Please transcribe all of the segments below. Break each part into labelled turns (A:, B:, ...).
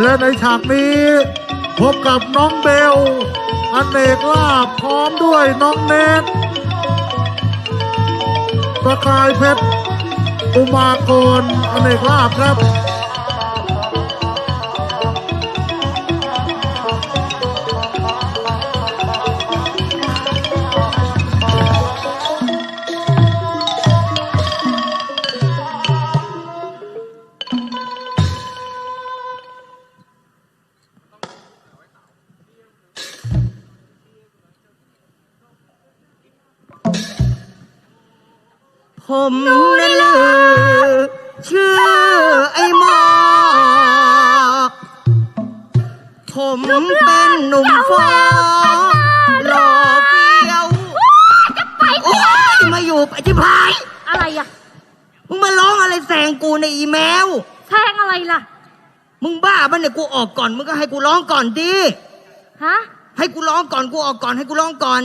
A: และในฉากนี้ พบกับน้องเบลอเนกลาบพร้อมด้วยน้องเนตประกายเพชรอุมากรอเนกลาบครับ
B: ผมนั่นลือชื่อไอ้หมอ ผมเป็นหนุ่มฟอหล่อเฟี้ยว
C: จะไป
B: โอ้ยมาอยู่ไปที่พาย
C: อะไรอะ
B: มึงมาร้องอะไรแซงกูในอีเมล
C: แทงอะไรล่ะ
B: มึงบ้าปะเนี่ยกูออกก่อน มึงก็ให้กูร้องก่อนดิ
C: ฮะ
B: ให้กูร้องก่อนกูออกก่อนให้กูร้องก่อน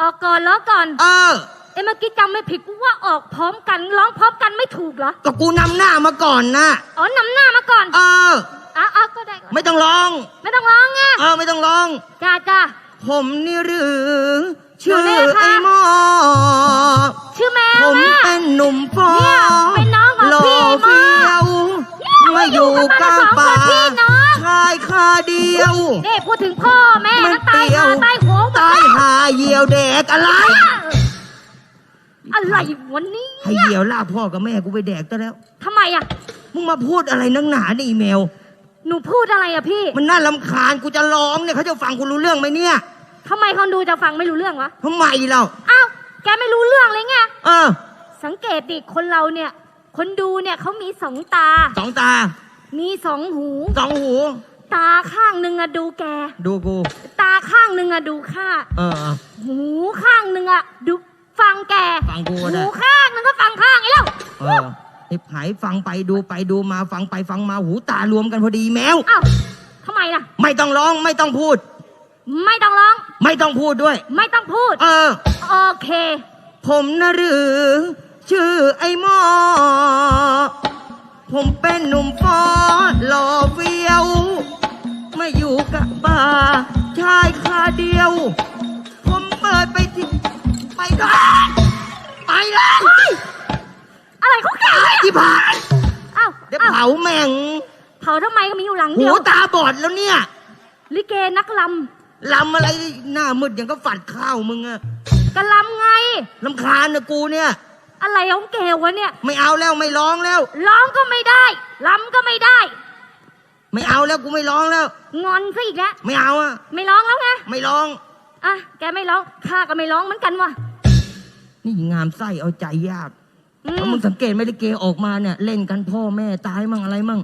C: ออกก่อนแล้วก่อน
B: เออ
C: เอ้เมื่อกี้จำไม่ผิดกูว่าออกพร้อมกันร้องพร้อมกันไม่ถูกเหรอ
B: ก็กูนำหน้ามาก่อนนะ
C: อ๋อนำหน้ามาก่อน
B: เออ
C: อะอะก็ได้ก่อน
B: ไม่ต้องร้อง
C: ไม่ต้องร้องไง
B: เออไม่ต้องร้อง
C: จ้าจ้า
B: ผมนี่หรือชื่อ
C: หนูเนี่ยค่ะ
B: ไอ้หมอ
C: ชื่อแม
B: ผ
C: ว
B: ม
C: นะ
B: เป็นหนุ่มฟอ
C: เนี่ยเป็นน้องของ
B: หล่อ
C: พี่มาก
B: เฟี้ยวมาอยู่กลางป่า
C: เนี่ยอยู่กันมาสองคนพี่น้อง
B: ชายคาเดียว
C: นี่พูดถึงพ่อแม่
B: มัน
C: ก็ตาย
B: เปรี้ยว
C: คาตายโหงหมด
B: ตายหาเหยี่ยวแดกอะไร
C: อะไรวันนี้
B: ให้เหยี่ยวลากพ่อกับแม่กูไปแดกซะแล้ว
C: ทำไมอะ
B: มึงมาพูดอะไรนักหนาในอีเมล
C: หนูพูดอะไรอะพี่
B: มันน่าลำคาญกูจะร้องเนี่ยเขาจะฟังกูรู้เรื่องไหมเนี่ย
C: ทำไมคนดูจะฟังไม่รู้เรื่องวะ
B: ทำไมเรา
C: อ้าว แกไม่รู้เรื่องเลยไง
B: เออ
C: สังเกตดิคนเราเนี่ย คนดูเนี่ยเขามีสองตา
B: สองตา
C: มีสองหู
B: สองหู
C: ตาข้างหนึ่งอะดูแก
B: ดูกู
C: ตาข้างหนึ่งอะดูข้า
B: เออเออ
C: หูข้างหนึ่งอะดู ฟังแก
B: ฟังกูก็ได้
C: หูข้างหนึ่งก็ฟังข้างไอ้เล่า
B: เออไอ้หายฟังไปดูไปดูมาฟังไปฟังมาหูตารวมกันพอดีแมว
C: อ้าวทำไมล่ะ
B: ไม่ต้องร้องไม่ต้องพูด
C: ไม่ต้องร้อง
B: ไม่ต้องพูดด้วย
C: ไม่ต้องพูด
B: เออ
C: โอเค
B: ผมนะหรือ ชื่อไอ้หมอ ผมเป็นหนุ่มฟอหล่อเฟี้ยว ไม่อยู่กับป่าชายคาเดียวผมเปิดไปที่ ไปเลยไปเลย
C: อะไรเขาแก
B: ตายที่ผ่าน
C: อ้าว
B: เดี๋ยว
C: อ้าว
B: เผาแม่ง
C: เผาทำไมก็มีอยู่หลัง
B: หู
C: เดียว
B: ตาบอดแล้วเนี่ย
C: ลิเกนักล
B: ลำอะไรหน้ามืดอย่างก็ฝัดข้าวมึงอะำ
C: กะลำไง
B: ลำคาญนะกูเนี่ย
C: อะไรของแกวะเนี่ย
B: ไม่เอาแล้วไม่ร้องแล้ว
C: ร้องก็ไม่ได้ลำก็ไม่ได้
B: ไม่เอาแล้วกูไม่ร้องแล้ว
C: งอนซะอีกแล้ว
B: ไม่เอาอะ
C: ไม่ร้องแล้วไง
B: ไม่ร้อง
C: อะแกไม่ร้องข้าก็ไม่ร้องเหมือนกันว่ะ
B: นี่งามไส้เอาใจยาก
C: อื
B: แล้ว
C: ม
B: มึงสังเกตไหมลิเกออกมาเนี่ย เล่นกันพ่อแม่ตายมั่งอะไรมั่ง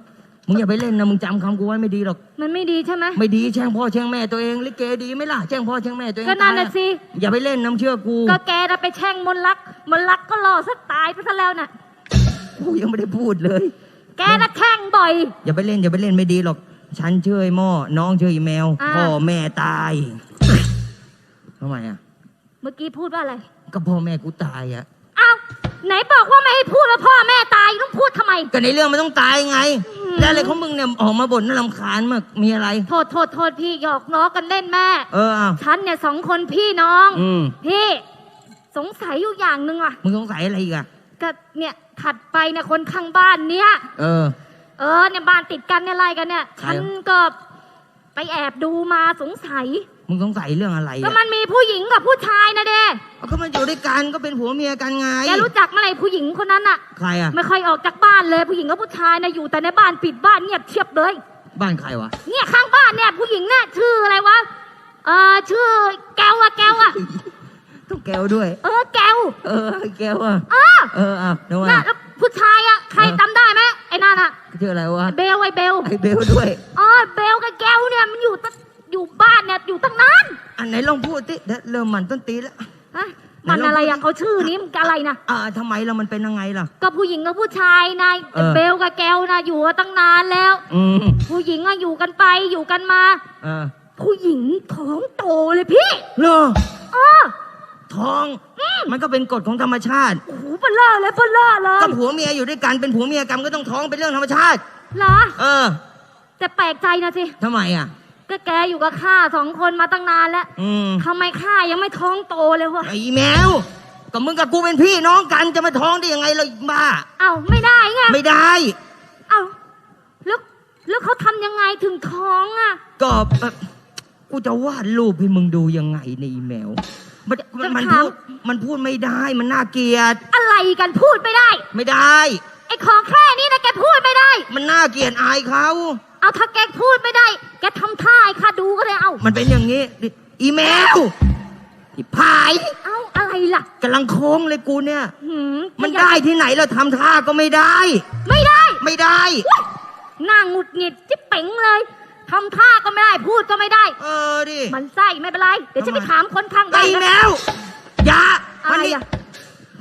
B: มึงอย่าไปเล่นนะมึงจำคำกูไว้ไม่ดีหรอก
C: มันไม่ดีใช่ไหม
B: ไม่ดีแช่งพ่อแช่งแม่ตัวเองลิเกดีไหมล่ะแช่งพ่อแช่งแม่ตัวเอง
C: ก็นั่น
B: ตาย
C: น่ะ
B: อะ
C: สิ
B: อย่าไปเล่นน้ำเชื่อกู
C: ก็แกน่ะไปแช่งมนต์รัก มนต์รักก็รอซะตายไปซะแล้วน่ะ
B: กูยังไม่ได้พูดเลย
C: แกน่ะแข่งบ่อย
B: อย่าไปเล่นอย่าไปเล่นไม่ดีหรอก ฉันเชื่อไอ้หม้อน้องเชื่อไอ้แมว
C: อ่า
B: พ่อแม่ตายทำไมอะ
C: เมื่อกี้พูดว่าอะไร
B: ก็พ่อแม่กูตายอะ
C: อ้าวไหนบอกว่าไม่ให้พูดว่าพ่อแม่ตายต้องพูดทำไม
B: ก็ในเรื่องมันต้องตายไง
C: อืม
B: แล้วอะไรของมึงเนี่ยออกมาบ่นน่ารำคาญมาก มีอะไร
C: โทษโทษโทษพี่หยอกล้อกันเล่นแม่
B: เออเอา
C: ฉันเนี่ยสองคนพี่น้อง
B: อืม
C: พี่ สงสัยอยู่อย่างหนึ่งว่ะ
B: มึงสงสัยอะไรอีกอะ
C: ก็เนี่ยถัดไปเนี่ยคนข้างบ้านเนี่ย
B: เออ
C: เออเนี่ยบ้านติดกันเนี่ยอะไรกันเนี่ย
B: ใคร
C: ฉันก็ไปแอบดูมาสงสัย
B: มึงสงสัยเรื่องอะไร
C: ก็
B: อะ
C: มันมีผู้หญิงกับผู้ชายนะเด้
B: เอาก็มันอยู่ด้วยกันก็เป็นผัวเมียกันไง
C: แกรู้จักเมื่อไหร่ผู้หญิงคนนั้นอะ
B: ใครอะ
C: ไม่ค่อยออกจากบ้านเลย ผู้หญิงกับผู้ชายนะอยู่แต่ในบ้านปิดบ้านเงียบเชียบเลย
B: บ้านใครวะ
C: เนี่ยข้างบ้านเนี่ยผู้หญิงเนี่ยชื่ออะไรวะ เออชื่อแก้วอะแก้วอะ
B: ต้องแก้วด้วย
C: เออแก้ว
B: เออแก้วอะ
C: เออ
B: เอออะนึกว่า
C: น่ะแล้วผู้ชายอะใคร
B: เออ
C: จำได้ไหมไอ้นั่นอะ
B: ชื่ออะไรวะ
C: เบลไอ้เบล
B: ไอ้เบลด้วย
C: อ๋อเบล ตั้งนาน
B: อันไหนลองพูดสิเดี๋ยวเริ่มหมันต้นตีแล้ว
C: ฮะมันอะไรอะเขาชื่อนี้มันอะไรนะ
B: อ่าทำไมเรามันเป็นยังไงล่ะ
C: ก็ผู้หญิงกับผู้ชายนาย
B: เออ
C: เบลกับแก้วนะอยู่มาตั้งนานแล้ว
B: อืม
C: ผู้หญิงอะอยู่กันไปอยู่กันมา
B: เออ
C: ผู้หญิงท้องโตเลยพี่
B: เหรอ
C: เออ
B: ท้อง มันก็เป็นกฎของธรรมชาติ
C: โอ้โหเบลเลอร์เลยเบลเลอร์เลย
B: ก็ผัวเมียอยู่ด้วยกันเป็นผัวเมียกันก็ต้องท้องเป็นเรื่องธรรมชาติ
C: เหรอ
B: เออ
C: แต่แต่แปลกใจนะสิ
B: ทำไมอะ
C: ก็แกอยู่กับข้าสองคนมาตั้งนานแล้ว
B: อืม
C: ทำไมข้ายังไม่ท้องโตเลยวะ
B: ไอ้แมวก็มึงกับกูเป็นพี่น้องกันจะมาท้องได้ยังไงล่ะอีบ้า
C: เอ้าไม่ได้ไง
B: ไม่ได้
C: เอ้าแล้วแล้วเขาทำยังไงถึงท้องอะ
B: ก็แบบกูจะวาดรูปให้มึงดูยังไงในอีเมลมันมันมัน
C: จะถาม
B: พูดมันพูดไม่ได้มันน่าเกลียด
C: อะไรกันพูดไม่ได้
B: ไม่ได้
C: ไอ้ของแค่นี้นะแกพูดไม่ได้
B: มันน่าเกลียดอายเขา
C: เอาถ้าแกพูดไม่ได้ แกทำท่าให้ข้าดูก็ได้เอา
B: มันเป็นอย่างนี้ดิอีเมลอีพาย
C: เอาอะไรล่ะ
B: กำลังโค้งเลยกูเนี่ย
C: หืม
B: มันได้ที่ไหนเราทำท่าก็ไม่ได้
C: ไม่ได้
B: ไม่ได้
C: หน้าหงุดหงิดจิ๊บเป๋งเลยทำท่าก็ไม่ได้พูดก็ไม่ได้
B: เออดิ
C: มันไส้ไม่เป็นไร เดี๋ยวฉันไปถามคนข้าง
B: ไอ้
C: บ้าน
B: แม
C: นะ
B: วอย่า
C: อะ
B: มา
C: ไร
B: นี่
C: อะ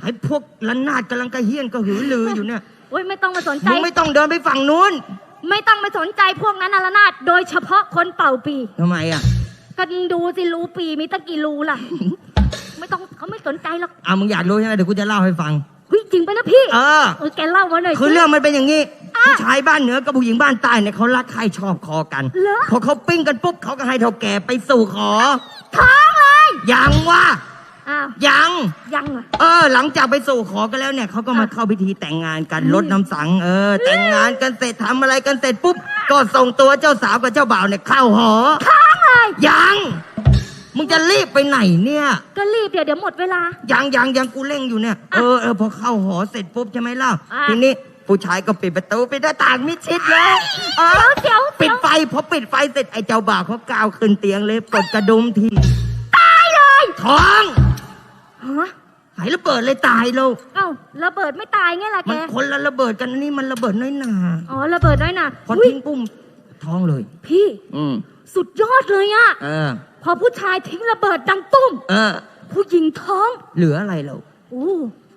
B: ให้พวกละนาดกำลังกระเฮี้ยนกระหือลืออยู่เนี่ย
C: โอ้ยไม่ต้องมาสนใจ
B: มึงไม่ต้องเดินไปฝั่งนู้น
C: ไม่ต้องไปสนใจพวกนั้นนาละนาดโดยเฉพาะคนเป่าปี
B: ทำไมอะ
C: ก็ดูสิรูปีมีตั้งกี่รูล่ะ ไม่ต้องเขาไม่สนใจหรอก
B: อะมึงอยากรู้ใช่ไหมเดี๋ยวกูจะเล่าให้ฟัง
C: เฮ้ยจริงไปนะพี่
B: เออ
C: เออแกเล่ามาหน่อย
B: คือ
C: สิ
B: เรื่องมันเป็นอย่างนี้
C: อะ
B: ผู้ชายบ้านเหนือกับผู้หญิงบ้านใต้เนี่ยเขารักใครชอบคอกัน
C: เหรอ
B: พอเขาปิ้งกันปุ๊บเขาก็ให้เท่าแก่ไปสู่ขอ
C: ท้องเลย
B: ยังวะ
C: อ้าว
B: ยัง
C: ยังเหรอ
B: เออ หลังจากไปสู่ขอกันแล้วเนี่ยเขาก็มา
C: อะ
B: เข้าพิธีแต่งงานกัน
C: อืม
B: ลดน้ำสัง เออ แต่งงานกันเสร็จทำอะไรกันเสร็จปุ๊บ ก็ส่งตัวเจ้าสาวกับเจ้าบ่าวเนี่ยเข้าหอ
C: ท้องเลย
B: ยัง มึงจะรีบไปไหนเนี่ย
C: ก็รีบเดี๋ยวเดี๋ยวหมดเวลา
B: ยังยังยังกูเร่งอยู่เนี่ย เออเออพอเข้าหอเสร็จปุ๊บใช่ไหมล่ะ
C: อะ
B: ทีนี้ผู้ชายก็ปิดประตูปิดหน้าต่างมิดชิดเลยเออ
C: เดี๋ยว
B: ปิ
C: เดี๋
B: ด
C: ยว
B: ไฟพอปิดไฟเสร็จไอ้เจ้าบ่าวเขาก้าวขึ้นเตียงเลยปลดกระดุมที
C: ตายเลย
B: ท้อง
C: ฮะ
B: หายระเบิดเลยตายแล้ว
C: เอ้าระเบิดไม่ตายไงล่ะแก
B: มันคนละระเบิดกันอันนี่มันระเบิดน้อยหนา
C: อ๋อระเบิดน้อยน่ะ
B: พอ
C: อุ๊ย
B: ทิ้งปุ้มท้องเลย
C: พี่
B: อืม
C: สุดยอดเลยอะ
B: เออ
C: พอผู้ชายทิ้งระเบิดดังตุ้ม
B: เออ
C: ผู้หญิงท้อง
B: เหลืออะไรเรา
C: โอ้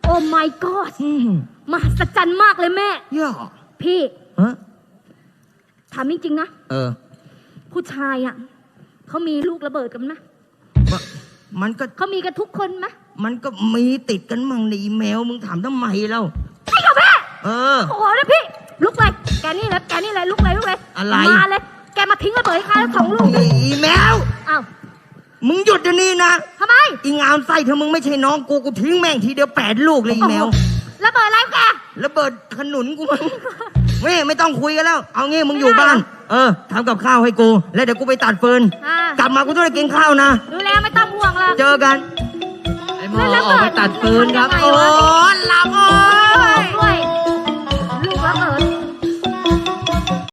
C: โอ้ my god
B: อืม
C: มหัศจรรย์มากเลยแม่
B: ย่อ
C: พี่
B: ฮะ
C: ถามจริงๆนะ
B: เออ
C: ผู้ชายอะเขามีลูกระเบิดกันไหม
B: ว่ามันก็
C: เขามีกันทุกคนไหม
B: มันก็มีติดกันมั่งในอีเมลมึงถามทำไมเล่า
C: ไอ้กับแม่
B: เออ
C: โอ้โหนะพี่ ลุกเลย แกนี่เลยแกนี่เลยลุกเลยลุกเลย
B: อะไร
C: มาเลย แกมาทิ้งระเบิดให้ข้าแล้วสองลูก
B: อีแมว
C: อ้าว
B: มึงหยุดเดี๋ยวนี้นะ
C: ทำไม
B: อีงามไส้ถ้ามึงไม่ใช่น้องกูกูทิ้งแม่งทีเดียวแปดลูกเลยอีแมว
C: โอ้โหระเบิดอะไรแก
B: ระเบิดขนุนกูมั้งไม่ไม่ต้องคุยกันแล้ว เอางี้มึงอยู่บ้าน เออทำกับข้าวให้กู แล้วเดี๋ยวกูไปตัดฟืน
C: อ่าก
B: ลับมากูต้องได้กินข้าวนะ
C: ดูแลไม่ต้องห่วงหรอก
B: เจอกัน
D: ไอ้ หมอออกไปตัดฟืนครับ
C: แล้ว
D: โอ้
C: ระเบิดมันทำยังไงวะ
B: หลับโอ้ย